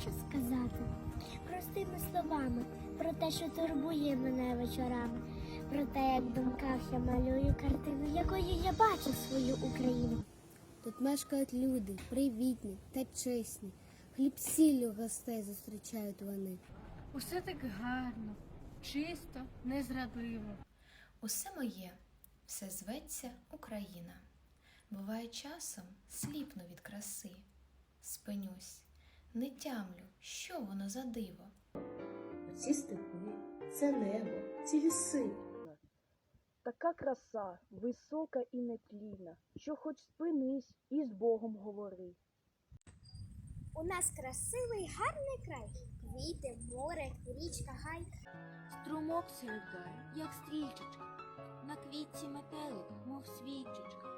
хочу сказати простими словами про те, що турбує мене вечорами, про те, як в думках я малюю картину, якою я бачу свою Україну. Тут мешкають люди, привітні та чесні. Хліб сіллю гостей зустрічають вони. Усе так гарно, чисто, незрадливо. Усе моє, все зветься Україна. Буває часом сліпну від краси, спинюсь, не тямлю, що воно за диво. Ці степи, це небо, ці ліси. Така краса, висока і нетлінна, що хоч спинись і з Богом говори. У нас красивий гарний край. Квіти, море, річка, гай. Струмок сигає, як стрічечка, на квітці метелик, мов свічечка.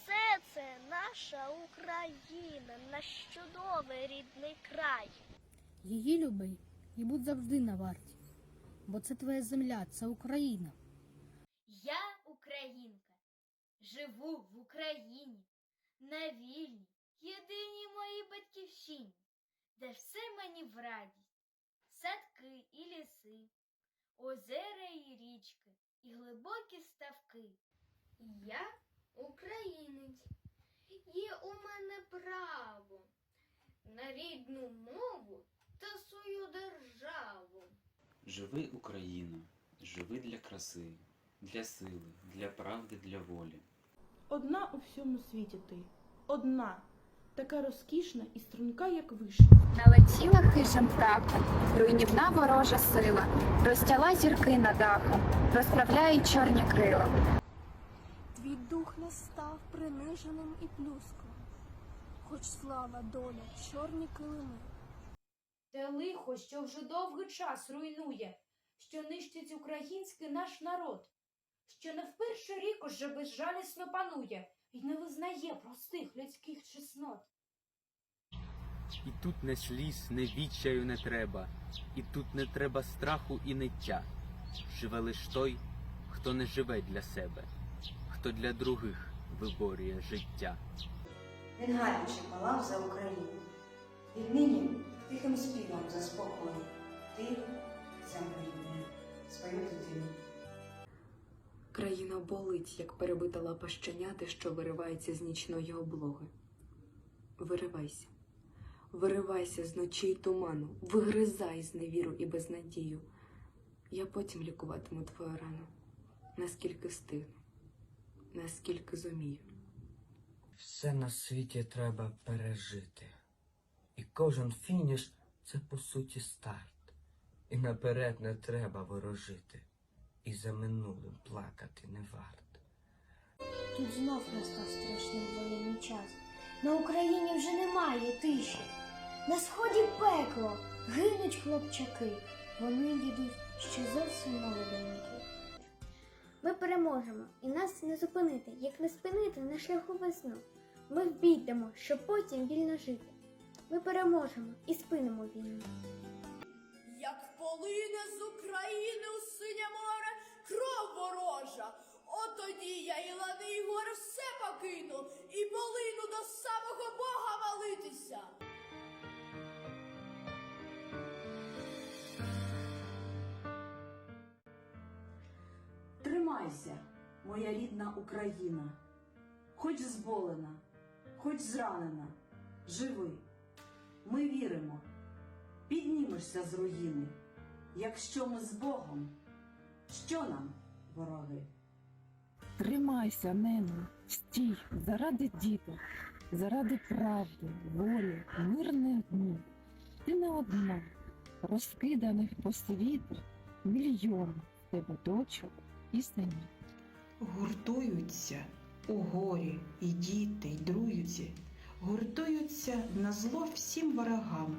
Все це наша Україна, наш чудовий рідний край. Її люби і будь завжди на варті, бо це твоя земля, це Україна. Я українка, живу в Україні, на вільній, єдиній моїй батьківщині, де все мені в радість, садки і ліси, озера і річки, і глибокі ставки. Я українець, є у мене право на рідну мову та свою державу. Живи Україно, живи для краси, для сили, для правди, для волі. Одна у всьому світі ти, одна, така розкішна і струнка, як вишня. Налетіла хижим птахом, руйнівна ворожа сила, розтяла зірки над дахом, розправляє чорні крила. Став приниженим і плюском, хоч слава доля, чорні килими. Те лихо, що вже довгий час руйнує, що нищить український наш народ, що не в перший рік уже безжалісно панує і не визнає простих людських чеснот. І тут не сліз, не відчаю не треба, і тут не треба страху і ниття. Живе лиш той, хто не живе для себе, хто для других виборює життя. Він гаряче палав за Україну. Віднині тихим співом заспокоїв ти, землю рідне, свою дитину. Країна болить, як перебита лапа щеняти, що виривається з нічної облоги. Виривайся, виривайся з ночей туману, вигризай з невіру і безнадію. Я потім лікуватиму твою рану, наскільки встигну, наскільки зумію. Все на світі треба пережити. І кожен фініш це по суті старт. І наперед не треба ворожити. І за минулим плакати не варт. Тут знов настав страшний воєнний час. На Україні вже немає тиші. На сході пекло, гинуть хлопчаки. Вони йдуть ще зовсім молоденькі. Ми переможемо, і нас не зупинити, як не спинити на шляху весну. Ми вбійдемо, щоб потім вільно жити. Ми переможемо і спинимо війну. Як полине з України у синє море кров ворожа, от тоді я і лани, і гори все покину, і полину до самого Бога молитися. Тримайся, моя рідна Україна, хоч зболена, хоч зранена, живи. Ми віримо, піднімешся з руїни. Якщо ми з Богом, що нам, вороги? Тримайся, нено, стій, заради діток, заради правди, волі, мирних днів. Ти не одна, розкиданих по світу мільйон тебе дочок і синів. Гуртуються у горі і діти, й друзі, гуртуються на зло всім ворогам,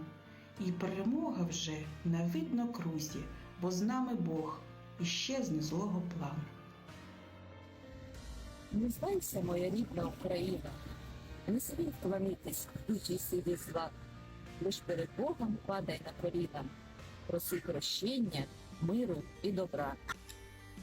і перемога вже на видно крузі, бо з нами Бог і щезне злого плану. Не знайся, моя рідна Україна, не смій вклонитись дужій силі зла, лиш перед Богом падай на коліна, проси прощення, миру і добра.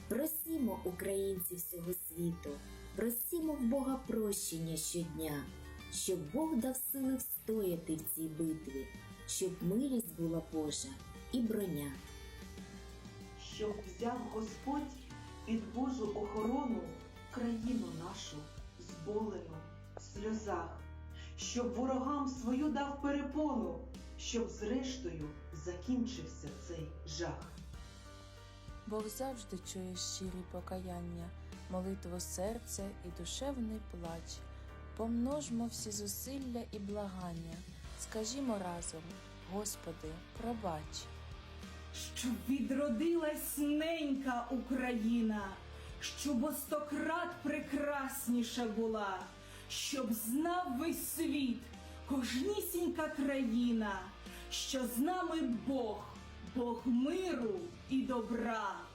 Просімо українці всього світу, просімо в Бога прощення щодня, щоб Бог дав сили встояти в цій битві, щоб милість була Божа і броня. щоб взяв Господь під Божу охорону країну нашу зболену в сльозах, щоб ворогам свою дав перепону, щоб зрештою закінчився цей жах. Бог завжди чує щирі покаяння, молитву серця і душевний плач. Помножмо всі зусилля і благання, скажімо разом, Господи, пробач. щоб відродилась ненька Україна, щоб о стократ прекрасніша була, щоб знав весь світ, кожнісінька країна, що з нами Бог, Бог миру і добра.